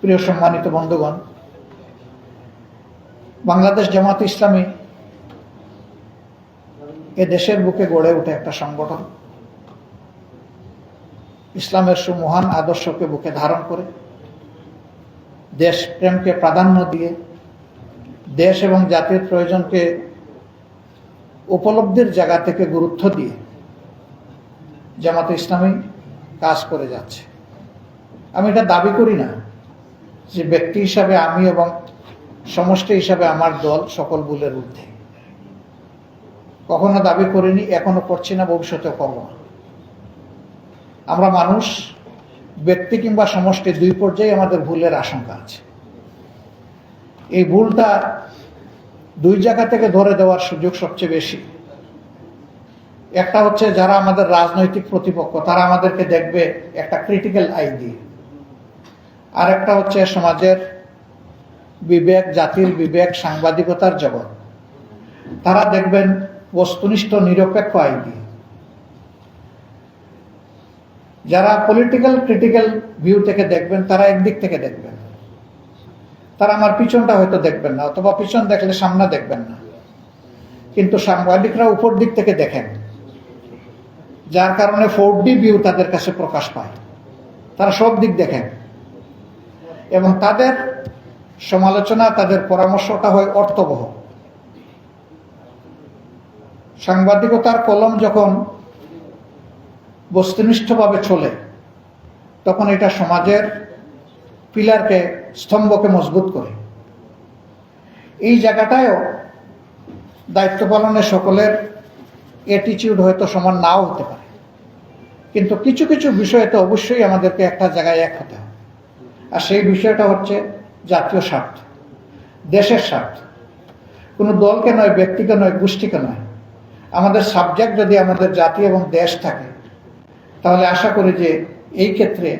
প্রিয় সম্মানিত বন্ধুগণ, বাংলাদেশ জামাত ইসলামী এ দেশের বুকে গড়ে ওঠে একটা সংগঠন। ইসলামের সুমহান আদর্শকে বুকে ধারণ করে দেশ প্রেমকে প্রাধান্য দিয়ে, দেশ এবং জাতির প্রয়োজনকে উপলব্ধির জায়গা থেকে গুরুত্ব দিয়ে জামাতে ইসলামী কাজ করে যাচ্ছে। আমি এটা দাবি করি না যে ব্যক্তি হিসাবে আমি এবং সমষ্টি হিসাবে আমার দল সকল ভুলের ঊর্ধ্বে। কখনো দাবি করিনি, এখনও করছি না, ভবিষ্যতেও করব না। আমরা মানুষ, ব্যক্তি কিংবা সমষ্টি দুই পর্যায়ে আমাদের ভুলের আশঙ্কা আছে। এই ভুলটা দুই জায়গা থেকে ধরে দেওয়ার সুযোগ সবচেয়ে বেশি। একটা হচ্ছে যারা আমাদের রাজনৈতিক প্রতিপক্ষ, তারা আমাদেরকে দেখবে একটা ক্রিটিক্যাল আই দিয়ে। আর একটা হচ্ছে সমাজের বিবেক, জাতির বিবেক, সাংবাদিকতার জগৎ। তারা দেখবেন বস্তুনিষ্ঠ, নিরপেক্ষ আই দিয়ে। যারা পলিটিক্যাল ক্রিটিক্যাল ভিউ থেকে দেখবেন, তারা একদিক থেকে দেখবেন। তারা আমার পিছনটা হয়তো দেখবেন না, অথবা পিছন দেখলে সামনে দেখবেন না। কিন্তু সাংবাদিকরা উপর দিক থেকে দেখেন, যার কারণে ফোর ডি ভিউ তাদের কাছে প্রকাশ পায়। তারা সব দিক দেখেন। এবং তাদের সমালোচনা, তাদের পরামর্শটা হয় অর্থবহ। সাংবাদিকতার কলম যখন বস্তুনিষ্ঠভাবে চলে, তখন এটা সমাজের পিলারকে, স্তম্ভকে মজবুত করে। এই জায়গাটায়ও দায়িত্ব পালনে সকলের অ্যাটিচিউড হয়তো সমান নাও হতে পারে। কিন্তু কিছু কিছু বিষয়ে তো অবশ্যই আমাদেরকে একটা জায়গায় এক হতে হবে। আর সেই বিষয়টা হচ্ছে জাতীয় স্বার্থ, দেশের স্বার্থ। কোনো দলকে নয়, ব্যক্তিকে নয়, গোষ্ঠীকে নয়। আমাদের সাবজেক্ট যদি আমাদের জাতি এবং দেশ থাকে, তাহলে আশা করি যে এই ক্ষেত্রে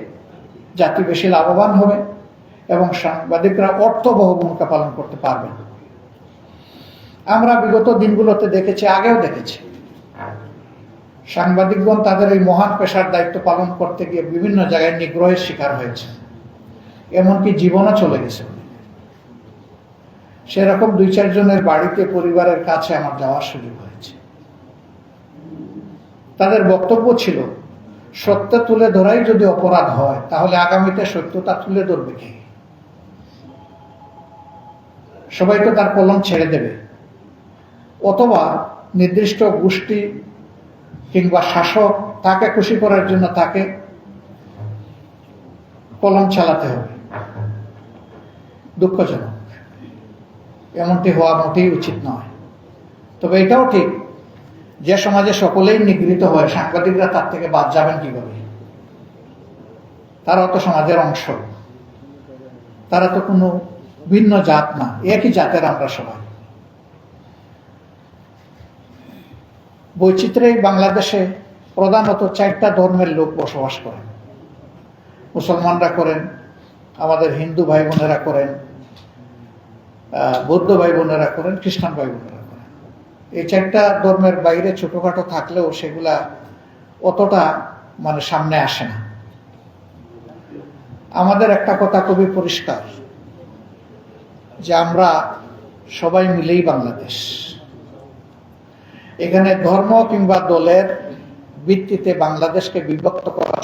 জাতি বেশি লাভবান হবে এবং সাংবাদিকরা অর্থবহ ভূমিকা পালন করতে পারবেন আমরা বিগত দিনগুলোতে দেখেছি, আগেও দেখেছি, সাংবাদিকগণ তাদের এই মহান পেশার দায়িত্ব পালন করতে গিয়ে বিভিন্ন জায়গায় নিগ্রহের শিকার হয়েছে। এমনকি জীবনও চলে গেছে। সেরকম দুই চারজনের বাড়িতে পরিবারের কাছে আমার যাওয়ার সুযোগ হয়েছে। তাদের বক্তব্য ছিল, সত্য তুলে ধরাই যদি অপরাধ হয়, তাহলে আগামীতে সত্যতা তুলে ধরবে কে? সবাই তো তার কলম ছেড়ে দেবে। অথবা নির্দিষ্ট গোষ্ঠী কিংবা শাসক তাকে খুশি করার জন্য তাকে কলম চালাতে হবে। দুঃখজনক। এমনটি হওয়া মোটেই উচিত নয়। তবে এটাও ঠিক যে সমাজে সকলেই নিগৃহীত হয় সাংবাদিকরা তার থেকে বাদ যাবেন কীভাবে? তারাও তো সমাজের অংশ। তারা তো কোনো ভিন্ন জাত না, একই জাতের আমরা সবাই। বৈচিত্র্যে বাংলাদেশে প্রধানত চারটা ধর্মের লোক বসবাস করেন। মুসলমানরা করেন, আমাদের হিন্দু ভাই বোনেরা করেন বৌদ্ধ ভাই বোনেরা করেন, খ্রিস্টান ভাই বোনেরা করেন। এই চারটা ধর্মের বাইরে ছোটখাটো থাকলেও সেগুলা অতটা মানে সামনে আসে না। আমাদের একটা কথা খুবই পরিষ্কার, যে আমরা সবাই মিলেই বাংলাদেশ। এখানে ধর্ম কিংবা দলের ভিত্তিতে বাংলাদেশকে বিভক্ত করা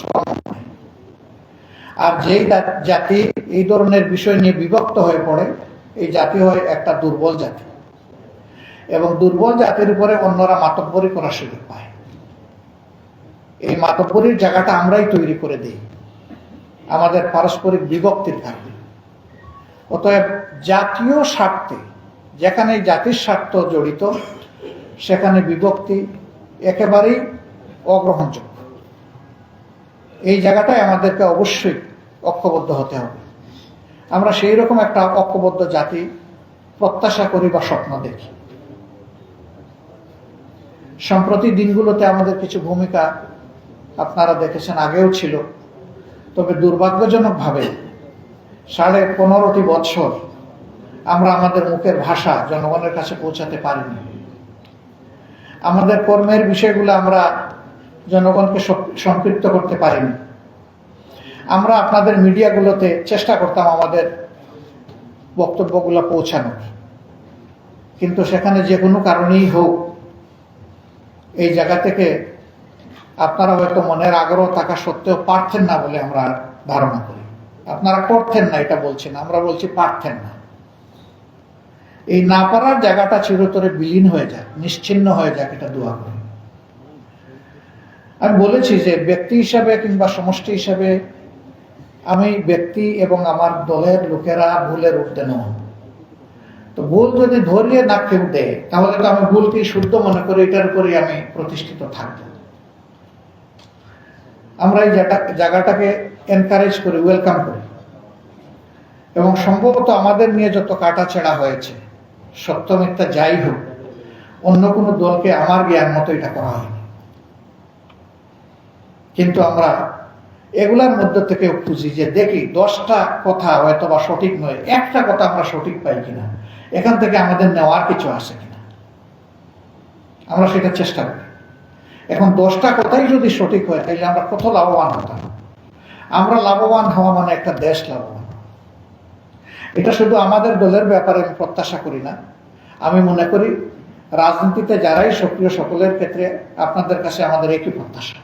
আর যেই জাতি এই ধরনের বিষয় নিয়ে বিভক্ত হয়ে পড়ে এই জাতি হয় একটা দুর্বল জাতি। এবং দুর্বল জাতির উপরে অন্যরা মাতব্বরি করার সুযোগ পায়। এই মাতব্বরির জায়গাটা আমরাই তৈরি করে দিই। আমাদের পারস্পরিক বিভক্তির কারণে। অতএব জাতীয় স্বার্থে, যেখানে জাতির স্বার্থ জড়িত, সেখানে বিভক্তি একেবারেই অগ্রহণযোগ্য। এই জায়গাটায় আমাদেরকে অবশ্যই ঐক্যবদ্ধ হতে হবে। আমরা সেই রকম একটা ঐক্যবদ্ধ জাতি প্রত্যাশা করি বা স্বপ্ন দেখি। সম্প্রতি দিনগুলোতে আমাদের কিছু ভূমিকা আপনারা দেখেছেন, আগেও ছিল। তবে দুর্ভাগ্যজনকভাবে সাড়ে পনেরোটি বৎসর আমরা আমাদের মুখের ভাষা জনগণের কাছে পৌঁছাতে পারিনি। আমাদের কর্মের বিষয়গুলো আমরা জনগণকে সম্পৃক্ত করতে পারিনি। আমরা আপনাদের মিডিয়াগুলোতে চেষ্টা করতাম আমাদের বক্তব্যগুলো পৌঁছানোর। কিন্তু সেখানে যে কোনো কারণেই হোক, এই জায়গা থেকে আপনারা হয়তো মনের আগ্রহ থাকা সত্ত্বেও পারতেন না বলে আমরা ধারণা করি। আপনারা করতেন না, এটা বলছি না, আমরা বলছি পারতেন না। এই না পারার জায়গাটা চিরতরে বিলীন হয়ে যাক, নিশ্চিন্ন হয়ে যাক, এটা দোয়া করি। আমি বলেছি যে ব্যক্তি হিসাবে কিংবা সমষ্টি হিসাবে আমি ব্যক্তি এবং আমার দলের লোকেরা ভুলের উঠতে নন তো ভুল যদি ধরিয়ে না কেউ দেয় তাহলে তো আমি ভুলকে শুদ্ধ মনে করি এটার উপরে আমি প্রতিষ্ঠিত থাকব। আমরা এই জায়গাটাকে এনকারেজ করি ওয়েলকাম করি। এবং সম্ভবত আমাদের নিয়ে যত কাটাছেড়া হয়েছে, সত্য মিথ্যা যাই হোক, অন্য কোনো দলকে আমার জ্ঞান মতো এটা করা হয়নি। কিন্তু আমরা এগুলার মধ্যে থেকে খুঁজি যে দেখি দশটা কথা হয়তো বা সঠিক নয়, একটা কথা আমরা সঠিক পাই কিনা, এখান থেকে আমাদের নেওয়ার কিছু আসে কিনা। আমরা সেটা চেষ্টা করি। এখন দশটা কথাই যদি সঠিক হয় তাহলে আমরা কত লাভবান হতাম। আমরা লাভবান হওয়া মানে একটা দেশ লাভবান। এটা শুধু আমাদের দলের ব্যাপারে আমি প্রত্যাশা করি না। আমি মনে করি, রাজনীতিতে যারাই সক্রিয়, সকলের ক্ষেত্রে আপনাদের কাছে আমাদের একই প্রত্যাশা।